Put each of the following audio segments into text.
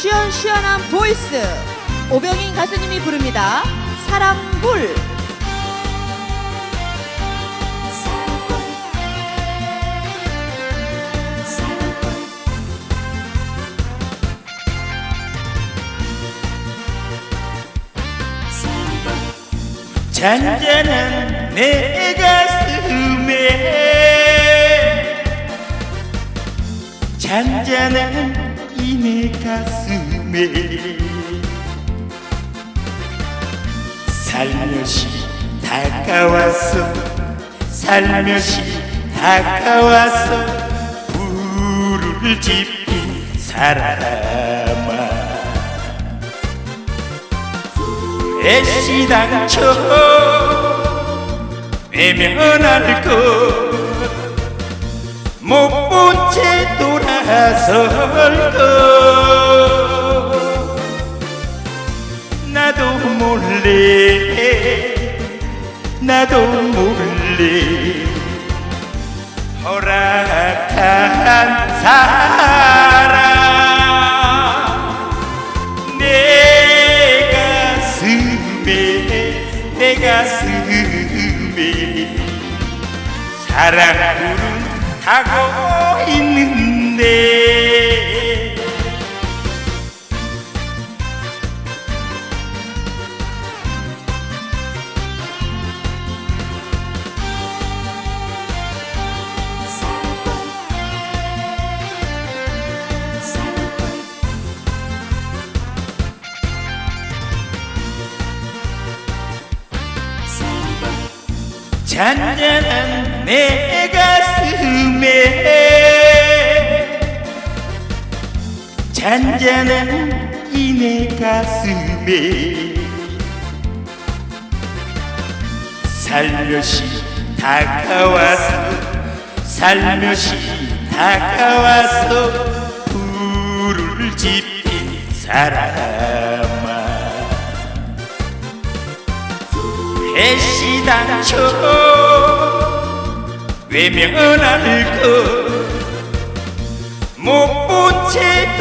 시원시원한 보이스 오병인 가수님이 부릅니다. 사랑불 잔잔한 내 가슴에 잔잔한 이 내 가슴에 살며시 다가와서 살며시 다가와서 불을 지핀 사람아. 애시당초 외면할 것못본 채 돌아 설것 나도 몰래 나도 몰래 허락한 사람. 내 가슴에 내 가슴에 사랑불은 타고 있는 데 잔잔한 내 가슴에 잔잔한 이내 가슴에 살며시 다가와서 살며시 다가와서 불을 지핀 사람아. 애시당초 외면할 것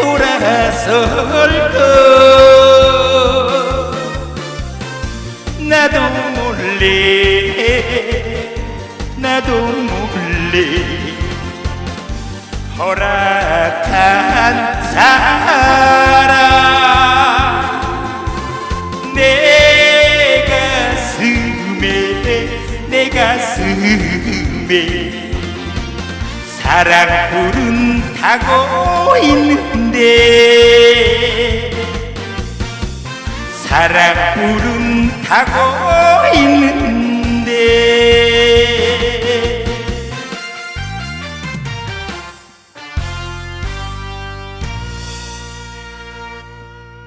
돌아설 것 나도 몰래 나도 몰래 허락한 사람. 내 가슴에 내 가슴에 사랑 불은 타고 있는 데 사랑불은 타고 있는데